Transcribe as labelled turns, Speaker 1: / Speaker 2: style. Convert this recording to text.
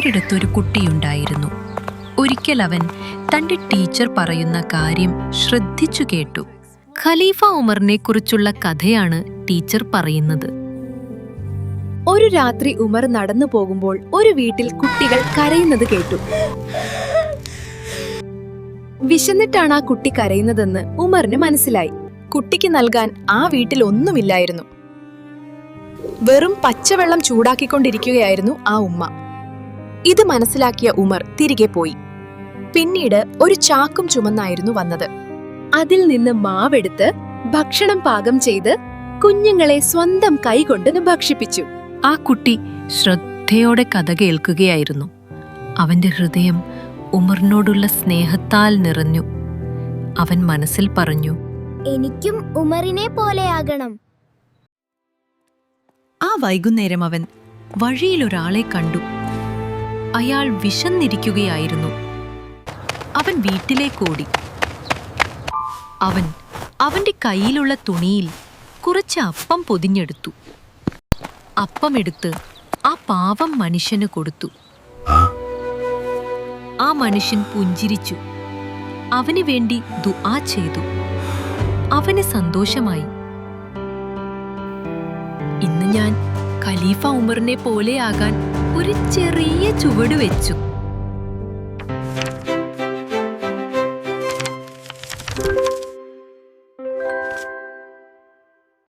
Speaker 1: ഒരിടത്തൊരു കുട്ടിയുണ്ടായിരുന്നു. ഒരിക്കൽ അവൻ തന്റെ ടീച്ചർ പറയുന്ന കാര്യം ശ്രദ്ധിച്ചു കേട്ടു. ഖലീഫ ഉമറിനെ കുറിച്ചുള്ള കഥയാണ് ടീച്ചർ പറയുന്നത്.
Speaker 2: ഒരു രാത്രി ഉമർ നടന്നു പോകുമ്പോൾ ഒരു വീട്ടിൽ കുട്ടികൾ കരയുന്നത് കേട്ടു. വിശന്നിട്ടാണ് ആ കുട്ടി കരയുന്നതെന്ന് ഉമറിന് മനസ്സിലായി. കുട്ടിക്ക് നൽകാൻ ആ വീട്ടിൽ ഒന്നുമില്ലായിരുന്നു. വെറും പച്ചവെള്ളം ചൂടാക്കിക്കൊണ്ടിരിക്കുകയായിരുന്നു ആ ഉമ്മ. ഇത് മനസ്സിലാക്കിയ ഉമർ തിരികെ പോയി. പിന്നീട് ഒരു ചാക്കും ചുമന്നായിരുന്നു വന്നത്. അതിൽ നിന്ന് മാവെടുത്ത് ഭക്ഷണം പാകം ചെയ്ത് കുഞ്ഞുങ്ങളെ സ്വന്തം കൈകൊണ്ട് ഭക്ഷിപ്പിച്ചു.
Speaker 1: ആ കുട്ടി ശ്രദ്ധയോടെ കഥ കേൾക്കുകയായിരുന്നു. അവന്റെ ഹൃദയം ഉമറിനോടുള്ള സ്നേഹത്താൽ നിറഞ്ഞു. അവൻ മനസ്സിൽ പറഞ്ഞു
Speaker 3: എനിക്കും ഉമറിനെ പോലെയാകണം.
Speaker 1: ആ വൈകുന്നേരം അവൻ വഴിയിലൊരാളെ കണ്ടു. അയാൾ വിശന്നിരിക്കുകയായിരുന്നു. അവൻ വീട്ടിലേക്കോടി. അവൻ അവന്റെ കയ്യിലുള്ള തുണിയിൽ കുറച്ച് അപ്പം പൊതിഞ്ഞെടുത്തു. അപ്പമെടുത്ത് ആ പാവം മനുഷ്യന് കൊടുത്തു. ആ മനുഷ്യൻ പുഞ്ചിരിച്ചു. അവന് വേണ്ടി ദുആ ചെയ്തു. അവന് സന്തോഷമായി. ഇന്ന് ഞാൻ ഖലീഫ ഉമറിനെ പോലെയാകാൻ ഒരു ചെറിയ ചുവട് വെച്ചു.